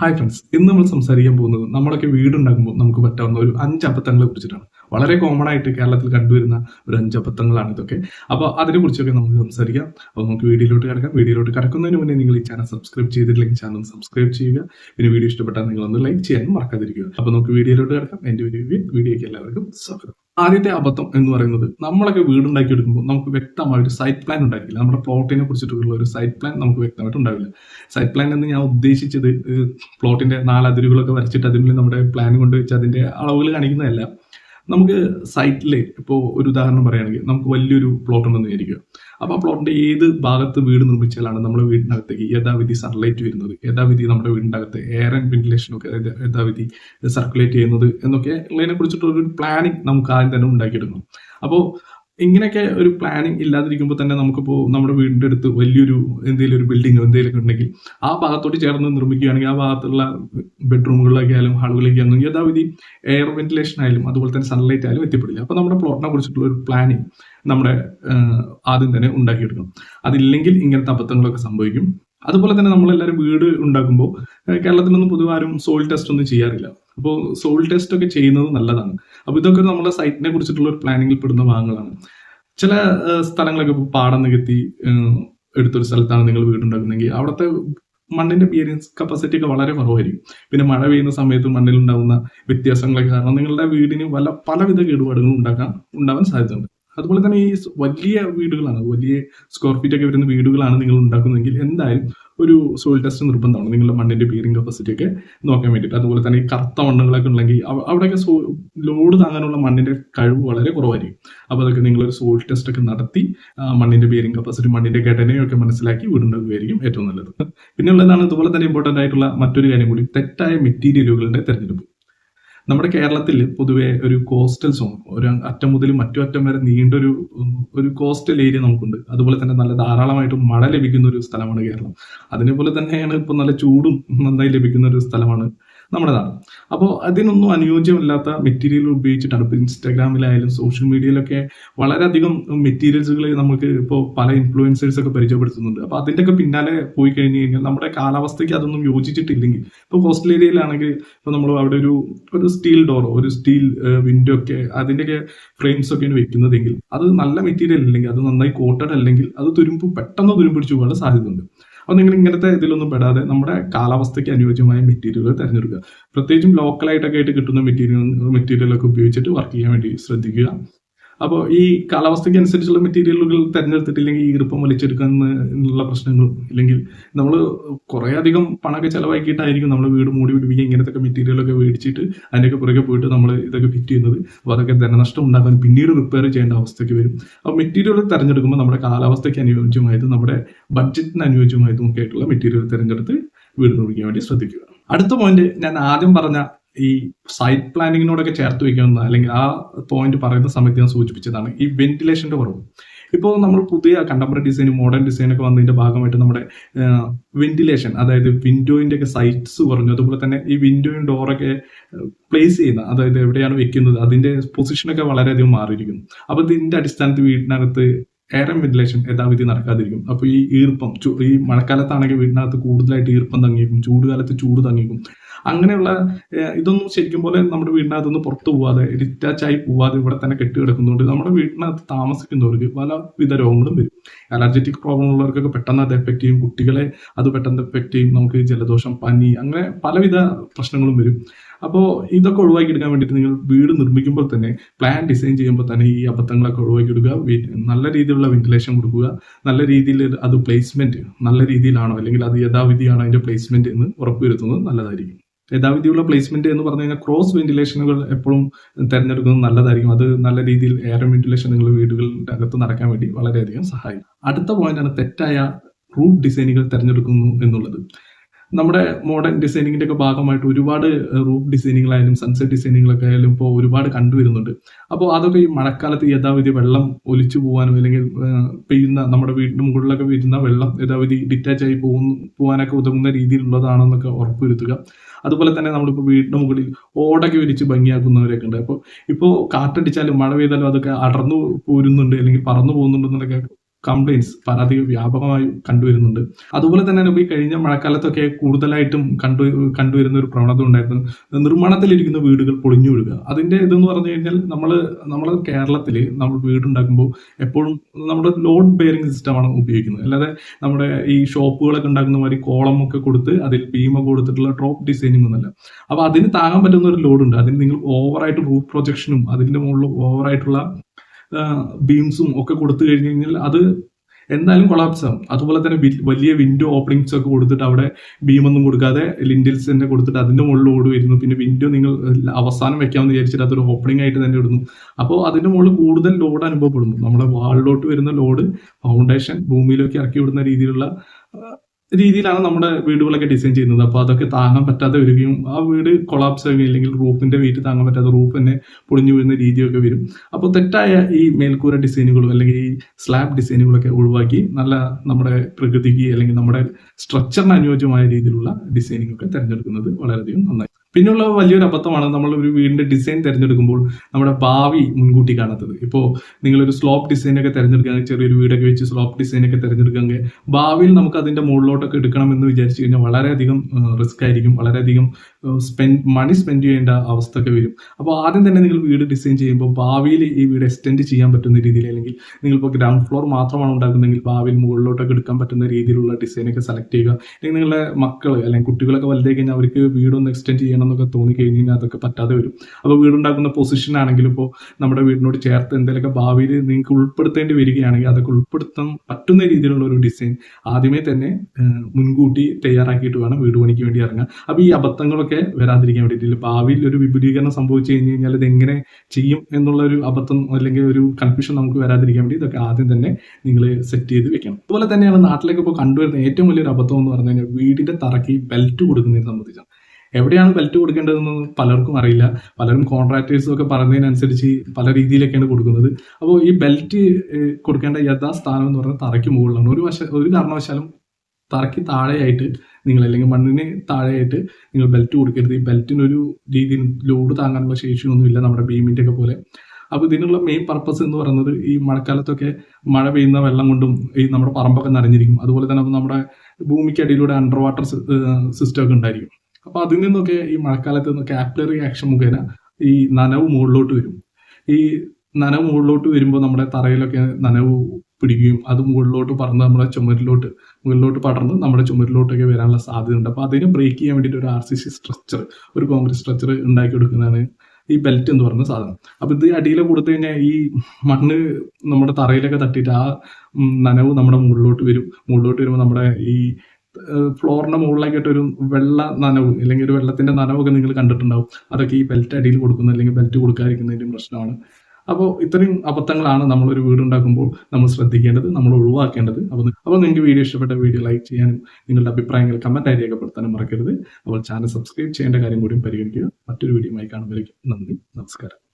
Hi friends ഇന്ന് നമ്മൾ സംസാരിക്കാൻ പോകുന്നത് നമ്മളൊക്കെ വീടുണ്ടാക്കുമ്പോൾ നമുക്ക് പറ്റാവുന്ന ഒരു അഞ്ച് അബദ്ധങ്ങളെ കുറിച്ചിട്ടാണ്. വളരെ കോമൺ ആയിട്ട് കേരളത്തിൽ കണ്ടുവരുന്ന ഒരു അഞ്ച് അബദ്ധങ്ങളാണ് ഇതൊക്കെ. അപ്പോൾ അതിനെക്കുറിച്ചൊക്കെ നമുക്ക് സംസാരിക്കാം. അപ്പോൾ നമുക്ക് വീഡിയോയിലോട്ട് കിടക്കാം. വീഡിയോയിലോട്ട് കിടക്കുന്നതിന് മുന്നേ നിങ്ങൾ ഈ ചാനൽ സബ്സ്ക്രൈബ് ചെയ്തിട്ടില്ലെങ്കിൽ ചാനൽ സബ്സ്ക്രൈബ് ചെയ്യുക. പിന്നെ വീഡിയോ ഇഷ്ടപ്പെട്ടാൽ നിങ്ങൾ ഒന്ന് ലൈക്ക് ചെയ്യാനും മറക്കാതിരിക്കുക. അപ്പോൾ നമുക്ക് വീഡിയോയിലോട്ട് കിടക്കാം. എന്റെ വീഡിയോ വീഡിയോയ്ക്ക് എല്ലാവർക്കും സ്വാഗതം. ആദ്യത്തെ അബദ്ധം എന്ന് പറയുന്നത് നമ്മളൊക്കെ വീടുണ്ടാക്കി എടുക്കുമ്പോൾ നമുക്ക് വ്യക്തമായ ഒരു സൈറ്റ് പ്ലാൻ ഉണ്ടായിരിക്കില്ല. നമ്മുടെ പ്ലോട്ടിനെ കുറിച്ചിട്ടുള്ള ഒരു സൈറ്റ് പ്ലാൻ നമുക്ക് വ്യക്തമായിട്ട് ഉണ്ടാവില്ല. സൈറ്റ് പ്ലാൻ എന്ന് ഞാൻ ഉദ്ദേശിച്ചത് പ്ലോട്ടിന്റെ നാല് അതിരുകളൊക്കെ വരച്ചിട്ട് അതിനുള്ളിൽ നമ്മുടെ പ്ലാൻ കൊണ്ട് വെച്ച് അതിന്റെ അളവുകൾ കാണിക്കുന്നതല്ല. നമുക്ക് സൈറ്റിൽ ഇപ്പോൾ ഒരു ഉദാഹരണം പറയുകയാണെങ്കിൽ നമുക്ക് വലിയൊരു പ്ലോട്ട് ഉണ്ടെന്ന് വിചാരിക്കുക. അപ്പോൾ ആ പ്ലോട്ടിന്റെ ഏത് ഭാഗത്ത് വീട് നിർമ്മിച്ചാലാണ് നമ്മുടെ വീടിനകത്തേക്ക് യഥാവിധി സൺലൈറ്റ് വരുന്നത്? യഥാവിധി നമ്മുടെ വീടിന്റെ അകത്ത് എയർ ആൻഡ് വെന്റിലേഷൻ ഒക്കെ യഥാവിധി സർക്കുലേറ്റ് ചെയ്യുന്നത് എന്നൊക്കെ ഉള്ളതിനെ കുറിച്ചിട്ടുള്ള ഒരു പ്ലാനിങ് നമുക്ക് ആദ്യം തന്നെ ഉണ്ടാക്കിയെടുക്കണം. അപ്പോൾ ഇങ്ങനെയൊക്കെ ഒരു പ്ലാനിങ് ഇല്ലാതിരിക്കുമ്പോൾ തന്നെ നമുക്കിപ്പോൾ നമ്മുടെ വീടിന്റെ അടുത്ത് വലിയൊരു എന്തെങ്കിലും ഒരു ബിൽഡിങ്ങോ എന്തെങ്കിലും ഉണ്ടെങ്കിൽ ആ ഭാഗത്തോട്ട് ചേർന്ന് നിർമ്മിക്കുകയാണെങ്കിൽ ആ ഭാഗത്തുള്ള ബെഡ്റൂമുകളിലൊക്കെ ആയാലും ഹാളുകളിലേക്ക് ആയാലും യഥാവിധി എയർ വെന്റിലേഷൻ ആയാലും അതുപോലെ തന്നെ സൺലൈറ്റ് ആയാലും എത്തിപ്പെടില്ല. അപ്പോൾ നമ്മുടെ പ്ലോട്ടിനെ കുറിച്ചിട്ടുള്ള ഒരു പ്ലാനിങ് നമ്മുടെ ആദ്യം തന്നെ ഉണ്ടാക്കിയെടുക്കണം. അതില്ലെങ്കിൽ ഇങ്ങനത്തെ അബദ്ധങ്ങളൊക്കെ സംഭവിക്കും. അതുപോലെ തന്നെ നമ്മളെല്ലാവരും വീട് ഉണ്ടാക്കുമ്പോൾ കേരളത്തിലൊന്നും പൊതുവെ ആരും സോയിൽ ടെസ്റ്റ് ഒന്നും ചെയ്യാറില്ല. അപ്പോൾ സോൾ ടെസ്റ്റ് ഒക്കെ ചെയ്യുന്നത് നല്ലതാണ്. അപ്പോൾ ഇതൊക്കെ നമ്മുടെ സൈറ്റിനെ കുറിച്ചിട്ടുള്ള ഒരു പ്ലാനിങ്ങിൽ പെടുന്ന ഭാഗങ്ങളാണ്. ചില സ്ഥലങ്ങളൊക്കെ ഇപ്പോൾ പാടം നികത്തി എടുത്തൊരു സ്ഥലത്താണ് നിങ്ങൾ വീടുണ്ടാക്കുന്നതെങ്കിൽ അവിടുത്തെ മണ്ണിന്റെ പിയറിയൻസ് കപ്പാസിറ്റി ഒക്കെ വളരെ കുറവായിരിക്കും. പിന്നെ മഴ പെയ്യുന്ന സമയത്ത് മണ്ണിൽ ഉണ്ടാകുന്ന വ്യത്യാസങ്ങളൊക്കെ കാരണം നിങ്ങളുടെ വീടിന് പല പലവിധ കേടുപാടുകളും ഉണ്ടാക്കാൻ ഉണ്ടാവാൻ സാധ്യതയുണ്ട്. അതുപോലെ തന്നെ ഈ വലിയ വീടുകളാണ് വലിയ സ്ക്വയർ ഫീറ്റ് ഒക്കെ വരുന്ന വീടുകളാണ് നിങ്ങൾ ഉണ്ടാക്കുന്നതെങ്കിൽ എന്തായാലും ഒരു സോയിൽ ടെസ്റ്റ് നിർബന്ധമാണ്. നിങ്ങളുടെ മണ്ണിന്റെ ബിയറിംഗ് കപ്പാസിറ്റി ഒക്കെ നോക്കാൻ വേണ്ടിയിട്ട്. അതുപോലെ തന്നെ ഈ കറുത്ത മണ്ണുകളൊക്കെ ഉണ്ടെങ്കിൽ അവിടെയൊക്കെ സോ ലോഡ് താങ്ങാനുള്ള മണ്ണിന്റെ കഴിവ് വളരെ കുറവായിരിക്കും. അപ്പോൾ അതൊക്കെ നിങ്ങളൊരു സോയിൽ ടെസ്റ്റ് ഒക്കെ നടത്തി മണ്ണിന്റെ ബിയറിംഗ് കപ്പാസിറ്റി മണ്ണിന്റെ ഘടനയൊക്കെ മനസ്സിലാക്കി വീടുണ്ടാക്കുകയായിരിക്കും ഏറ്റവും നല്ലത്. പിന്നെ ഉള്ളതാണ് ഇതുപോലെ തന്നെ ഇമ്പോർട്ടന്റ് ആയിട്ടുള്ള മറ്റൊരു കാര്യം കൂടി. തെറ്റായ മെറ്റീരിയലുകളുടെ തെരഞ്ഞെടുപ്പ്. നമ്മുടെ കേരളത്തിൽ പൊതുവെ ഒരു കോസ്റ്റൽ സോൺ ഒരു അറ്റം മുതൽ മറ്റു അറ്റം വരെ നീണ്ടൊരു ഒരു കോസ്റ്റൽ ഏരിയ നമുക്കുണ്ട്. അതുപോലെ തന്നെ നല്ല ധാരാളമായിട്ട് മഴ ലഭിക്കുന്ന ഒരു സ്ഥലമാണ് കേരളം. അതിനെപോലെ തന്നെയാണ് ഇപ്പൊ നല്ല ചൂടും നന്നായി ലഭിക്കുന്ന ഒരു സ്ഥലമാണ് നമ്മുടെ നാട് അപ്പോൾ അതിനൊന്നും അനുയോജ്യമില്ലാത്ത മെറ്റീരിയൽ ഉപയോഗിച്ചിട്ടാണ് ഇപ്പോൾ ഇൻസ്റ്റാഗ്രാമിലായാലും സോഷ്യൽ മീഡിയയിലൊക്കെ വളരെയധികം മെറ്റീരിയൽസുകൾ നമുക്ക് ഇപ്പോൾ പല ഇൻഫ്ലുവൻസേഴ്സ് ഒക്കെ പരിചയപ്പെടുത്തുന്നുണ്ട്. അപ്പോൾ അതിന്റെയൊക്കെ പിന്നാലെ പോയി കഴിഞ്ഞ് കഴിഞ്ഞാൽ നമ്മുടെ കാലാവസ്ഥയ്ക്ക് അതൊന്നും യോജിച്ചിട്ടില്ലെങ്കിൽ ഇപ്പോൾ കോസ്റ്റൽ ഏരിയയിലാണെങ്കിൽ ഇപ്പോൾ നമ്മൾ അവിടെ ഒരു ഒരു സ്റ്റീൽ ഡോറോ ഒരു സ്റ്റീൽ വിൻഡോ ഒക്കെ അതിന്റെയൊക്കെ ഫ്രെയിംസ് ഒക്കെയാണ് വെക്കുന്നതെങ്കിൽ അത് നല്ല മെറ്റീരിയൽ അല്ലെങ്കിൽ അത് നന്നായി കോട്ടഡ് അല്ലെങ്കിൽ അത് തുരുമ്പ് പെട്ടെന്ന് തുരുമ്പിടിച്ചു പോകാനുള്ള സാധ്യതയുണ്ട്. അപ്പോൾ നിങ്ങൾ ഇങ്ങനത്തെ ഇതിലൊന്നും പെടാതെ നമ്മുടെ കാലാവസ്ഥയ്ക്ക് അനുയോജ്യമായ മെറ്റീരിയലുകൾ തിരഞ്ഞെടുക്കുക. പ്രത്യേകിച്ചും ലോക്കലായിട്ടൊക്കെ ആയിട്ട് കിട്ടുന്ന മെറ്റീരിയൽ മെറ്റീരിയലൊക്കെ ഉപയോഗിച്ചിട്ട് വർക്ക് ചെയ്യാൻ വേണ്ടി ശ്രദ്ധിക്കുക. അപ്പോൾ ഈ കാലാവസ്ഥയ്ക്ക് അനുസരിച്ചുള്ള മെറ്റീരിയലുകൾ തിരഞ്ഞെടുത്തിട്ടില്ലെങ്കിൽ ഈർപ്പം വലിച്ചെടുക്കുന്ന പ്രശ്നങ്ങളും ഇല്ലെങ്കിൽ നമ്മൾ കുറേ അധികം പണമൊക്കെ ചിലവാക്കിയിട്ടായിരിക്കും നമ്മൾ വീട് മൂടി പിടിപ്പിക്കുക ഇങ്ങനത്തെ മെറ്റീരിയലൊക്കെ മേടിച്ചിട്ട് അതിന്റെയൊക്കെ പുറകെ പോയിട്ട് നമ്മൾ ഇതൊക്കെ ഫിറ്റ് ചെയ്യുന്നത്. അപ്പോൾ അതൊക്കെ ധനനഷ്ടം ഉണ്ടാക്കാൻ പിന്നീട് റിപ്പയർ ചെയ്യേണ്ട അവസ്ഥയ്ക്ക് വരും. അപ്പോൾ മെറ്റീരിയൽ തിരഞ്ഞെടുക്കുമ്പോൾ നമ്മുടെ കാലാവസ്ഥയ്ക്ക് അനുയോജ്യമായതും നമ്മുടെ ബഡ്ജറ്റിന് അനുയോജ്യമായതും ഒക്കെ ആയിട്ടുള്ള മെറ്റീരിയൽ തിരഞ്ഞെടുത്ത് വീട് നിർമ്മിക്കാൻ വേണ്ടി ശ്രദ്ധിക്കുക. അടുത്ത പോയിന്റ് ഞാൻ ആദ്യം പറഞ്ഞ ഈ സൈറ്റ് പ്ലാനിങ്ങിനോടൊക്കെ ചേർത്ത് വയ്ക്കുന്ന അല്ലെങ്കിൽ ആ പോയിന്റ് പറയുന്ന സമയത്ത് ഞാൻ സൂചിപ്പിച്ചതാണ് ഈ വെന്റിലേഷന്റെ കുറവ്. ഇപ്പോൾ നമ്മൾ പുതിയ കണ്ടംപററി ഡിസൈൻ മോഡേൺ ഡിസൈൻ ഒക്കെ വന്നതിന്റെ ഭാഗമായിട്ട് നമ്മുടെ വെന്റിലേഷൻ അതായത് വിൻഡോയിന്റെ ഒക്കെ സൈറ്റ്സ് കുറഞ്ഞു. അതുപോലെ തന്നെ ഈ വിൻഡോയും ഡോറൊക്കെ പ്ലേസ് ചെയ്യുന്ന അതായത് എവിടെയാണ് വെക്കുന്നത് അതിന്റെ പൊസിഷനൊക്കെ വളരെയധികം മാറിയിരിക്കുന്നു. അപ്പോൾ ഇതിന്റെ അടിസ്ഥാനത്തിൽ വീടിനകത്ത് എയർ വെന്റിലേഷൻ യഥാവിധി നടക്കാതിരിക്കും. അപ്പോൾ ഈ ഈർപ്പം ഈ മഴക്കാലത്താണെങ്കിൽ വീടിനകത്ത് കൂടുതലായിട്ട് ഈർപ്പം തങ്ങിയിരിക്കും ചൂടുകാലത്ത് ചൂട് തങ്ങിയിരിക്കും അങ്ങനെയുള്ള ഇതൊന്നും ശരിക്കും പോലെ നമ്മുടെ വീടിനകത്തുനിന്ന് പുറത്തു പോവാതെ ഡിറ്റാച്ച് ആയി പോവാതെ ഇവിടെ തന്നെ കെട്ടിക്കിടക്കുന്നതുകൊണ്ട് നമ്മുടെ വീടിനകത്ത് താമസിക്കുന്നവർക്ക് പലവിധ രോഗങ്ങളും വരും. അലർജറ്റിക് പ്രോബ്ലം ഉള്ളവർക്കൊക്കെ പെട്ടെന്ന് അത് എഫക്റ്റ് ചെയ്യും. കുട്ടികളെ അത് പെട്ടെന്ന് എഫക്റ്റ് ചെയ്യും. നമുക്ക് ജലദോഷം പനി അങ്ങനെ പലവിധ പ്രശ്നങ്ങളും വരും. അപ്പോൾ ഇതൊക്കെ ഒഴിവാക്കി എടുക്കാൻ വേണ്ടിയിട്ട് നിങ്ങൾ വീട് നിർമ്മിക്കുമ്പോൾ തന്നെ പ്ലാൻ ഡിസൈൻ ചെയ്യുമ്പോൾ തന്നെ ഈ അബദ്ധങ്ങളൊക്കെ ഒഴിവാക്കി എടുക്കുക നല്ല രീതിയിലുള്ള വെന്റിലേഷൻ കൊടുക്കുക. നല്ല രീതിയിൽ അത് പ്ലേസ്മെന്റ് നല്ല രീതിയിലാണോ അല്ലെങ്കിൽ അത് യഥാവിധിയാണോ അതിന്റെ പ്ലേസ്മെന്റ് എന്ന് ഉറപ്പുവരുത്തുന്നത് നല്ലതായിരിക്കും. യഥാവിധിയുള്ള പ്ലേസ്മെന്റ് എന്ന് പറഞ്ഞു കഴിഞ്ഞാൽ ക്രോസ് വെന്റിലേഷനുകൾ എപ്പോഴും തിരഞ്ഞെടുക്കുന്നത് നല്ലതായിരിക്കും. അത് നല്ല രീതിയിൽ എയർ വെന്റിലേഷൻ നിങ്ങൾ വീടുകളുടെ അകത്ത് നടക്കാൻ വേണ്ടി വളരെയധികം സഹായിക്കും. അടുത്ത പോയിന്റാണ് തെറ്റായ റൂഫ് ഡിസൈനുകൾ തിരഞ്ഞെടുക്കുന്നു എന്നുള്ളത്. നമ്മുടെ മോഡേൺ ഡിസൈനിങ്ങിന്റെ ഒക്കെ ഭാഗമായിട്ട് ഒരുപാട് റൂഫ് ഡിസൈനിങ്ങളായാലും സൺസെറ്റ് ഡിസൈനിങ്ങളൊക്കെ ആയാലും ഇപ്പോൾ ഒരുപാട് കണ്ടുവരുന്നുണ്ട്. അപ്പോൾ അതൊക്കെ ഈ മഴക്കാലത്ത് യഥാവിധി വെള്ളം ഒലിച്ചു പോകാനും അല്ലെങ്കിൽ പെയ്യുന്ന നമ്മുടെ വീടിന് മുകളിലൊക്കെ വരുന്ന വെള്ളം യഥാവിധി ഡിറ്റാച്ച് ആയി പോകുന്നു പോകാനൊക്കെ ഉതകുന്ന രീതിയിലുള്ളതാണെന്നൊക്കെ ഉറപ്പുവരുത്തുക. അതുപോലെ തന്നെ നമ്മളിപ്പോൾ വീടിന് മുകളിൽ ഓടൊക്കെ വിരിച്ച് ഭംഗിയാക്കുന്നവരൊക്കെ ഉണ്ട്. അപ്പോൾ ഇപ്പോൾ കാറ്റടിച്ചാലും മഴ പെയ്താലും അതൊക്കെ അടർന്നു പോരുന്നുണ്ട് അല്ലെങ്കിൽ പറന്നു പോകുന്നുണ്ടെന്നൊക്കെ കംപ്ലയിൻസ് പരാതികൾ വ്യാപകമായി കണ്ടുവരുന്നുണ്ട്. അതുപോലെ തന്നെ നബി കഴിഞ്ഞ മഴക്കാലത്തൊക്കെ കൂടുതലായിട്ടും കണ്ടു കണ്ടുവരുന്ന ഒരു പ്രവണത ഉണ്ടായിരുന്നു. നിർമ്മാണത്തിലിരിക്കുന്ന വീടുകൾ പൊളിഞ്ഞു വീഴുക അതിന്റെ ഇതെന്ന് പറഞ്ഞു കഴിഞ്ഞാൽ നമ്മൾ നമ്മൾ കേരളത്തിൽ നമ്മൾ വീടുണ്ടാക്കുമ്പോൾ എപ്പോഴും നമ്മുടെ ലോഡ് ബെയറിംഗ് സിസ്റ്റമാണ് ഉപയോഗിക്കുന്നത്. അല്ലാതെ നമ്മുടെ ഈ ഷോപ്പുകളൊക്കെ ഉണ്ടാക്കുന്ന മാതിരി കോളം ഒക്കെ കൊടുത്ത് അതിൽ ഭീമ കൊടുത്തിട്ടുള്ള ഡ്രോപ്പ് ഡിസൈനിങ് ഒന്നല്ല അപ്പോൾ അതിന് താങ്ങാൻ പറ്റുന്ന ഒരു ലോഡ് ഉണ്ട്. അതിന് നിങ്ങൾ ഓവറായിട്ട് റൂഫ് പ്രൊജക്ഷനും അതിന്റെ മുകളിൽ ഓവറായിട്ടുള്ള ബീംസും ഒക്കെ കൊടുത്തു കഴിഞ്ഞു കഴിഞ്ഞാൽ അത് എന്തായാലും കൊളാപ്സ് ആകും അതുപോലെ തന്നെ വലിയ വിൻഡോ ഓപ്പണിങ്സ് ഒക്കെ കൊടുത്തിട്ട് അവിടെ ബീമൊന്നും കൊടുക്കാതെ ലിൻഡിൽസ് തന്നെ കൊടുത്തിട്ട് അതിന്റെ മുകളിൽ ഓട് പിന്നെ വിൻഡോ നിങ്ങൾ അവസാനം വെക്കാമെന്ന് വിചാരിച്ചിട്ട് അതൊരു ഓപ്പണിംഗ് ആയിട്ട് തന്നെ ഇടുന്നു. അപ്പോൾ അതിന്റെ മുകളിൽ കൂടുതൽ ലോഡ് അനുഭവപ്പെടുന്നു. നമ്മുടെ വാളിലോട്ട് വരുന്ന ലോഡ് ഫൗണ്ടേഷൻ ഭൂമിയിലേക്ക് ഇറക്കി വിടുന്ന രീതിയിലുള്ള രീതിയിലാണ് നമ്മുടെ വീടുകളൊക്കെ ഡിസൈൻ ചെയ്യുന്നത്. അപ്പോൾ അതൊക്കെ താങ്ങാൻ പറ്റാതെ വരികയും ആ വീട് കൊളാപ്സ് ആവുകയും അല്ലെങ്കിൽ റൂഫിന്റെ വെയിറ്റ് താങ്ങാൻ പറ്റാതെ റൂഫ് തന്നെ പൊളിഞ്ഞു വീഴുന്ന രീതിയൊക്കെ വരും. അപ്പോൾ തെറ്റായ ഈ മേൽക്കൂര ഡിസൈനുകളും അല്ലെങ്കിൽ ഈ സ്ലാബ് ഡിസൈനുകളൊക്കെ ഒഴിവാക്കി നല്ല നമ്മുടെ പ്രകൃതിക്ക് അല്ലെങ്കിൽ നമ്മുടെ സ്ട്രക്ചറിന് അനുയോജ്യമായ രീതിയിലുള്ള ഡിസൈനിങ് ഒക്കെ തിരഞ്ഞെടുക്കുന്നത് വളരെയധികം നന്നായി. പിന്നെയുള്ള വലിയൊരു അബദ്ധമാണ് നമ്മൾ ഒരു വീടിന്റെ ഡിസൈൻ തിരഞ്ഞെടുക്കുമ്പോൾ നമ്മുടെ ഭാവി മുൻകൂട്ടി കാണാത്തത്. ഇപ്പോൾ നിങ്ങളൊരു സ്ലോപ്പ് ഡിസൈൻ ഒക്കെ തിരഞ്ഞെടുക്കുകയാണെങ്കിൽ ചെറിയൊരു വീടൊക്കെ വെച്ച് സ്ലോപ്പ് ഡിസൈൻ ഒക്കെ തിരഞ്ഞെടുക്കുകയാണെങ്കിൽ ഭാവിയിൽ നമുക്ക് അതിന്റെ മുകളിലോട്ടൊക്കെ എടുക്കണം എന്ന് വിചാരിച്ചു കഴിഞ്ഞാൽ വളരെയധികം റിസ്ക് ആയിരിക്കും. വളരെയധികം സ്പെൻഡ് മണി സ്പെൻഡ് ചെയ്യേണ്ട അവസ്ഥ ഒക്കെ വരും. അപ്പോൾ ആദ്യം തന്നെ നിങ്ങൾ വീട് ഡിസൈൻ ചെയ്യുമ്പോൾ ഭാവിയിൽ ഈ വീട് എക്സ്റ്റെൻഡ് ചെയ്യാൻ പറ്റുന്ന രീതിയിൽ അല്ലെങ്കിൽ നിങ്ങളിപ്പോൾ ഗ്രൗണ്ട് ഫ്ലോർ മാത്രമാണ് ഉണ്ടാക്കുന്നതെങ്കിൽ ഭാവിയിൽ മുകളിലോട്ടൊക്കെ എടുക്കാൻ പറ്റുന്ന രീതിയിലുള്ള ഡിസൈനൊക്കെ സെലക്ട് ചെയ്യുക. അല്ലെങ്കിൽ നിങ്ങളുടെ മക്കൾ അല്ലെങ്കിൽ കുട്ടികളൊക്കെ വലുതായി കഴിഞ്ഞാൽ അവർക്ക് വീടൊന്ന് എക്സ്റ്റെൻഡ് ചെയ്യണം എന്നൊക്കെ തോന്നി കഴിഞ്ഞ് കഴിഞ്ഞാൽ അതൊക്കെ പറ്റാതെ വരും. അപ്പോൾ വീടുണ്ടാക്കുന്ന പൊസിഷൻ ആണെങ്കിലും ഇപ്പോൾ നമ്മുടെ വീടിനോട് ചേർത്ത് എന്തെങ്കിലുമൊക്കെ ഭാവിയിൽ നിങ്ങൾക്ക് ഉൾപ്പെടുത്തേണ്ടി വരികയാണെങ്കിൽ അതൊക്കെ ഉൾപ്പെടുത്താൻ പറ്റുന്ന രീതിയിലുള്ള ഒരു ഡിസൈൻ ആദ്യമേ തന്നെ മുൻകൂട്ടി തയ്യാറാക്കിയിട്ട് വേണം വീട് പണിക്ക് വേണ്ടി ഇറങ്ങുക അപ്പോൾ ഈ അബദ്ധങ്ങളൊക്കെ വരാതിരിക്കാൻ വേണ്ടിയിട്ട് ഭാവിയിൽ ഒരു വിപുലീകരണം സംഭവിച്ചു കഴിഞ്ഞ് കഴിഞ്ഞാൽ ഇത് എങ്ങനെ ചെയ്യും എന്നുള്ള ഒരു അബദ്ധം അല്ലെങ്കിൽ ഒരു കൺഫ്യൂഷൻ നമുക്ക് വരാതിരിക്കാൻ വേണ്ടി ഇതൊക്കെ ആദ്യം തന്നെ നിങ്ങൾ സെറ്റ് ചെയ്ത് വെക്കണം. അതുപോലെ തന്നെയാണ് നാട്ടിലേക്ക് ഇപ്പോൾ കണ്ടുവരുന്ന ഏറ്റവും വലിയൊരു അബദ്ധം എന്ന് പറഞ്ഞു കഴിഞ്ഞാൽ വീടിന്റെ തറയ്ക്ക് ബെൽറ്റ് കൊടുക്കുന്നതിനെ സംബന്ധിച്ചാണ്. എവിടെയാണ് ബെൽറ്റ് കൊടുക്കേണ്ടതെന്ന് പലർക്കും അറിയില്ല. പലരും കോൺട്രാക്ടേഴ്സും ഒക്കെ പറയുന്നതിനനുസരിച്ച് പല രീതിയിലൊക്കെയാണ് കൊടുക്കുന്നത്. അപ്പോൾ ഈ ബെൽറ്റ് കൊടുക്കേണ്ട യഥാസ്ഥാനം എന്ന് പറഞ്ഞാൽ തറയ്ക്ക് മുകളിലാണ്. ഒരു വശ ഒരു കാരണവശാലും തറയ്ക്ക് താഴെയായിട്ട് നിങ്ങൾ അല്ലെങ്കിൽ മണ്ണിന് താഴെയായിട്ട് നിങ്ങൾ ബെൽറ്റ് കൊടുക്കരുത്. ഈ ബെൽറ്റിനൊരു രീതിയിൽ ലോഡ് താങ്ങാനുള്ള ശേഷിയൊന്നുമില്ല നമ്മുടെ ബീമിന്റെ ഒക്കെ പോലെ. അപ്പോൾ ഇതിനുള്ള മെയിൻ പർപ്പസ് എന്ന് പറയുന്നത് ഈ മഴക്കാലത്തൊക്കെ മഴ പെയ്യുന്ന വെള്ളം കൊണ്ടും ഈ നമ്മുടെ പറമ്പൊക്കെ നിറഞ്ഞിരിക്കും. അതുപോലെ തന്നെ നമ്മുടെ ഭൂമിക്കടിയിലൂടെ അണ്ടർ വാട്ടർ സിസ്റ്റം ഒക്കെ ഉണ്ടായിരിക്കും. അപ്പോൾ അതിൽ നിന്നൊക്കെ ഈ മഴക്കാലത്ത് നിന്ന് കാപ്പിലറി ആക്ഷൻ മുഖേന ഈ നനവ് മുകളിലോട്ട് വരും. ഈ നനവ് മുകളിലോട്ട് വരുമ്പോൾ നമ്മുടെ തറയിലൊക്കെ നനവ് പിടിക്കുകയും അത് മുകളിലോട്ട് പറന്ന് നമ്മുടെ ചുമരിലോട്ട് മുകളിലോട്ട് പടർന്ന് നമ്മുടെ ചുമരിലോട്ടൊക്കെ വരാനുള്ള സാധ്യതയുണ്ട്. അപ്പോൾ അതിനെ ബ്രേക്ക് ചെയ്യാൻ വേണ്ടിയിട്ട് ഒരു ആർ സി സി സ്ട്രക്ചർ ഒരു കോൺക്രീറ്റ് സ്ട്രക്ചർ ഉണ്ടാക്കി കൊടുക്കുന്നതാണ് ഈ ബെൽറ്റ് എന്ന് പറയുന്ന സാധനം. അപ്പോൾ ഇത് അടിയിൽ കൊടുത്തു കഴിഞ്ഞാൽ ഈ മണ്ണ് നമ്മുടെ തറയിലൊക്കെ തട്ടിയിട്ട് ആ നനവ് നമ്മുടെ മുകളിലോട്ട് വരും. മുകളിലോട്ട് വരുമ്പോൾ നമ്മുടെ ഈ ഫ്ലോറിന്റെ മുകളിലേക്കിട്ട് ഒരു വെള്ള നനവ് അല്ലെങ്കിൽ ഒരു വെള്ളത്തിന്റെ നനവൊക്കെ നിങ്ങൾ കണ്ടിട്ടുണ്ടാവും. അതൊക്കെ ഈ ബെൽറ്റ് അടിയിൽ കൊടുക്കുന്ന അല്ലെങ്കിൽ ബെൽറ്റ് കൊടുക്കാതിരിക്കുന്നതിന്റെ പ്രശ്നമാണ്. അപ്പോൾ ഇത്രയും അബദ്ധങ്ങളാണ് നമ്മളൊരു വീട് ഉണ്ടാക്കുമ്പോൾ നമ്മൾ ശ്രദ്ധിക്കേണ്ടത് നമ്മൾ ഒഴിവാക്കേണ്ടത്. അപ്പോൾ അപ്പോൾ നിങ്ങൾക്ക് വീഡിയോ ഇഷ്ടപ്പെട്ട വീഡിയോ ലൈക്ക് ചെയ്യാനും നിങ്ങളുടെ അഭിപ്രായങ്ങൾ കമന്റായി രേഖപ്പെടുത്താനും മറക്കരുത്. അപ്പോൾ ചാനൽ സബ്സ്ക്രൈബ് ചെയ്യേണ്ട കാര്യം കൂടി പരിഗണിക്കുക. മറ്റൊരു വീഡിയോ ആയി കാണുമ്പോഴേക്കും നന്ദി നമസ്കാരം.